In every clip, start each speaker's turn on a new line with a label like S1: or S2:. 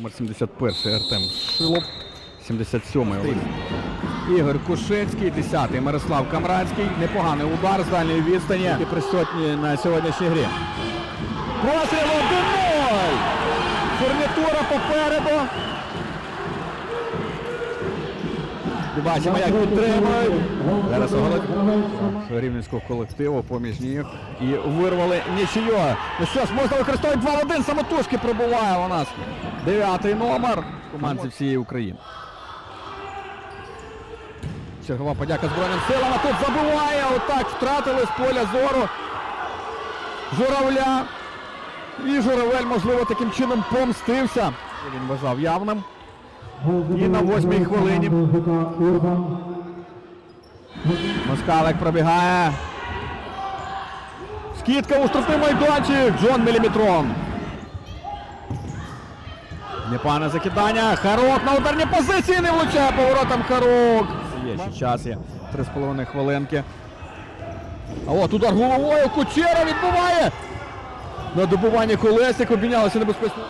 S1: Номер 71 Артем Шилов. 77-й Ігор Кушецький, 10-й Мирослав Камрадський. Непоганий удар з дальньої відстані. І присутні на сьогоднішній грі. Постріл 1-0! Фурнітура попереду. Бачимо, як. Зараз оголосить рівненського колективу поміж ніг. І вирвали нічию. Ну що ж, можна використовувати 2 в 1. Самотужки пробуває у нас. Дев'ятий номер команди всієї України. Чергова подяка Збройним силам. А тут забиває. Отак втратили з поля зору. Журавля. І Журавель, можливо, таким чином помстився. Він вважав явним.
S2: І на восьмій хвилині.
S1: Москалик пробігає. Скидка у штрафний майданчик. Джон Міліметрон. Непогане закидання. Харок на ударній позиції не влучає поворотом Харок. Є ще час є. Три з половиною хвилинки. А от удар головою. Кучера відбуває. На добуванні колесник обмінялися небезпечно.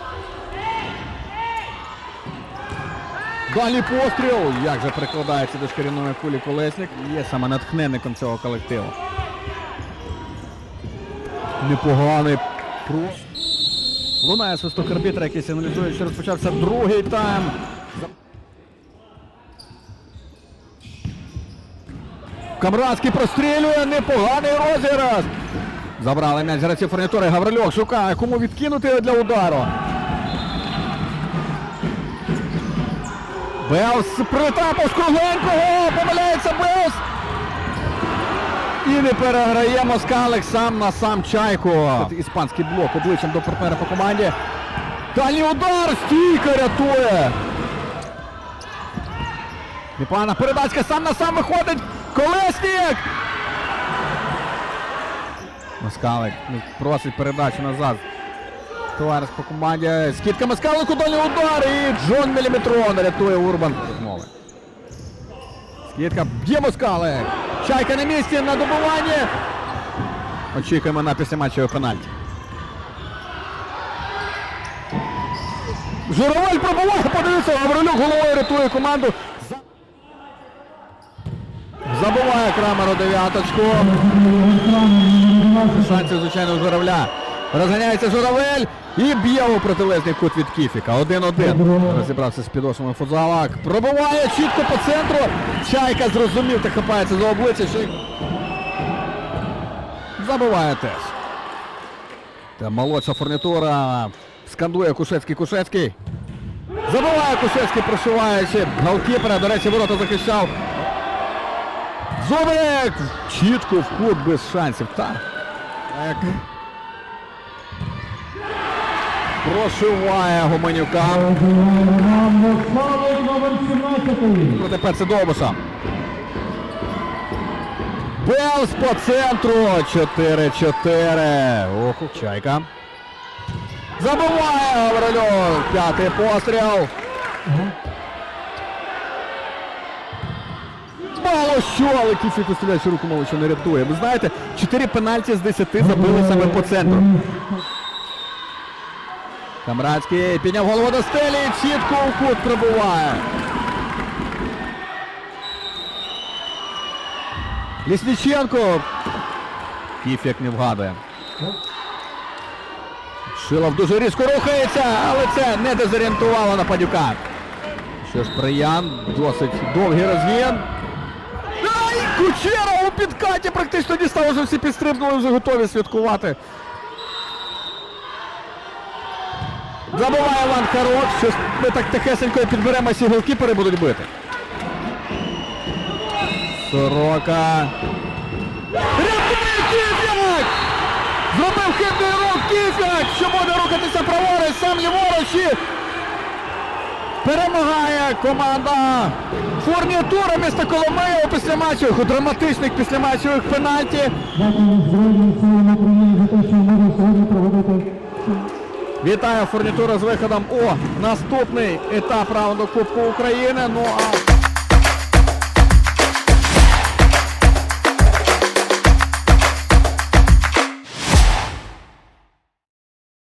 S1: Далі постріл. Як же прикладається до шкіряної кулі колесник. Є саме натхненником цього колективу. Непоганий крос. Лунає свисток арбітра, який сигналізує, що розпочався другий тайм. Камрадський прострілює, непоганий розіграш. Забрали м'яч гравці фурнітури. Гаврильов шукає, кому відкинути для удару. Белс притапав з кругленького, помиляється Белс. І не переграє Москалик сам на сам чайку. Іспанський блок обличчям до партнера по команді. Дальній удар! Стійка рятує! Непогана передачка сам на сам виходить. Колесник! Москалик ну, просить передачу назад. Товариш по команді. Скидка Москалику дальній удар і Джон Міліметрон рятує Урбан. Відмови. Скидка б'є Москалик. Чайка на місці на добуванні. Очікуємо на післяматчеве пенальті. Журавель пробуває, подивіться, Гаврилюк головою рятує команду. Забуває Крамеру дев'яточку. Шансів, звичайно, у Журавля. Розганяється Журавель і б'є у протилежний кут від Кіфіка. 1-1. Розібрався з підошвами футзалак. Пробиває чітко по центру. Чайка зрозумів та хапається за обличчя. Що... Забиває теж. Та молодша фурнітура. Скандує Кушецький Кушецький. Забиває Кушецький, прошиваючи. Голкіпера, до речі, ворота захищав. Зубик! Чітко в кут без шансів. Так. Прошиває Гуменюка.
S2: Номер 17.
S1: Проти Перси Белс по центру. 4-4. Ох, чайка. Забиває Гаврильов. П'ятий постріл. Мало що, але Кіфік стріляючи руку мало що не рятує. Ви знаєте, 4 пенальті з 10 забили саме по центру. Камрадський підняв голову до стелі, чітко у кут пробуває. Лісниченко. Кіфік не вгадує. Шилов дуже різко рухається, але це не дезорієнтувало нападюка. Що ж, Приян, досить довгий розгін. Ай, Кучера у підкаті практично дістав, вже всі підстрибнули, вже готові святкувати. Забуває Іван Харок, щось ми так тихесенько підберемо, всі голкіпери будуть бити. Сорока. Рятує Кіфяк! Зробив хибний рух Кіфяк, що буде рухатися праворуч, сам ліворуч і перемагає команда фурнітура міста Коломия у післяматчевих, у драматичних післяматчевих пенальті.
S2: Дякую за те, що сьогодні проводити.
S1: Вітаю фурнітура з виходом у наступний етап раунду Кубку України. Ну а